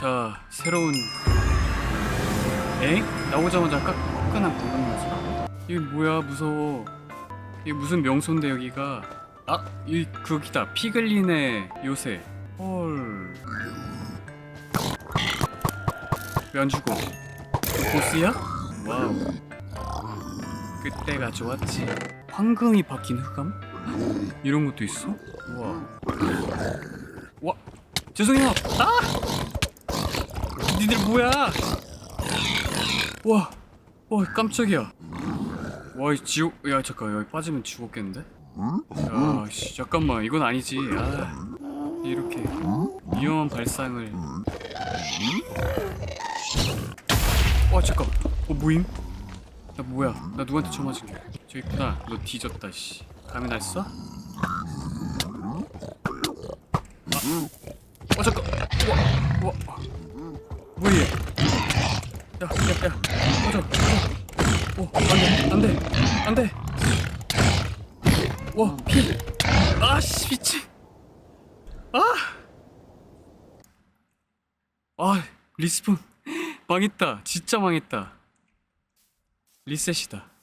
자 새로운 엥? 나오자마자 깍, 화끈한 방금 요소 이게 뭐야 무서워 이게 무슨 명소인데 여기가 아! 이 그기다 피글린의 요새 헐 죽어? 그 보스야? 와우 그때가 좋았지 황금이 박힌 흑암? 이런 것도 있어? 우와 와 죄송해요 아! 니들 뭐야? 와, 와 깜짝이야. 와 이 지옥 야 잠깐 여기 빠지면 죽었겠는데? 야 씨, 잠깐만 이건 아니지. 아 이렇게 위험한 발상을. 와 잠깐 어 뭐임? 나 뭐야? 나 누구한테 쳐 맞은 거야 저기 있구나. 너 뒤졌다 씨. 감이 날 써? 어 잠깐. 와, 와 야야야 꺼져 오 안돼. 안돼. 안돼. 와 피 아씨. 미친. 아! 아 리스폰. 망했다. 진짜 망했다. 리셋이다